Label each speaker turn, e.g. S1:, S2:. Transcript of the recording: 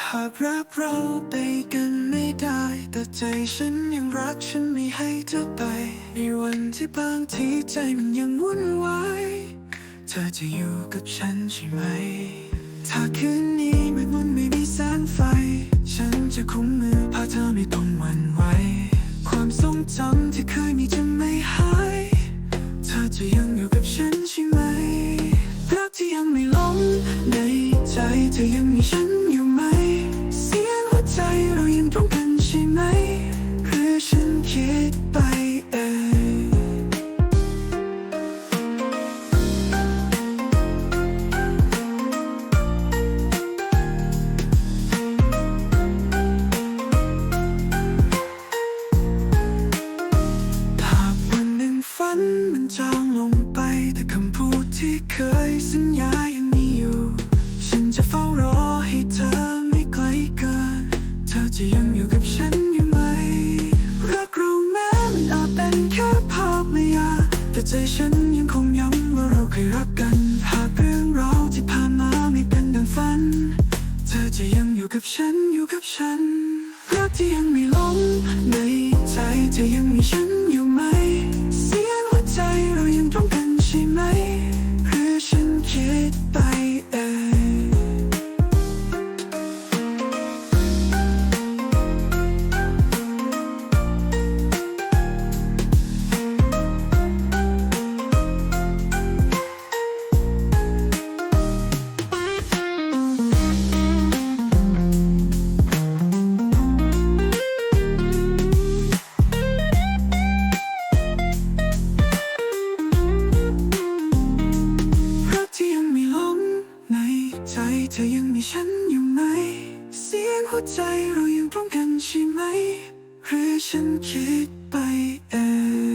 S1: หากรักเราไปกันไม่ได้ แต่ใจฉันยังรักฉันไม่ให้เธอไป ในวันที่บางทีใจมันยังวุ่นวายเธอจะอยู่กับฉันใช่ไหม ถ้าคืนนี้มืดมนไม่มีแสงไฟ ฉันจะคุ้มมือพาเธอไม่ต้องหวั่นไหวความทรงจำที่เคยมีจะไม่หาย เธอจะยังอยู่กับฉันใช่ไหมรักที่ยังไม่ล้มในใจเธอยังมีฉัน เคยสัญญาอยังมีอยู่ ฉันจะเฝ้ารอให้เธอไม่ไกลเกิน เธอจะยังอยู่กับฉันอยู่ไหม รักเราแม้มันอาจเป็นแค่ภาพไม่อาจแต่ใจฉันยังคงย้ำว่าเราเคยรักกัน หากเรื่องราวที่ผ่านมาไม่เป็นดังฝัน เธอจะยังอยู่กับฉันอยู่กับฉัน รักที่ยังไม่ล้มในใจเธอยังมีฉันอยู่ เธอยังมีฉันอยู่ไหม เสียงหัวใจเรายังตรงกันใช่ไหม หรือฉันคิดไปเอง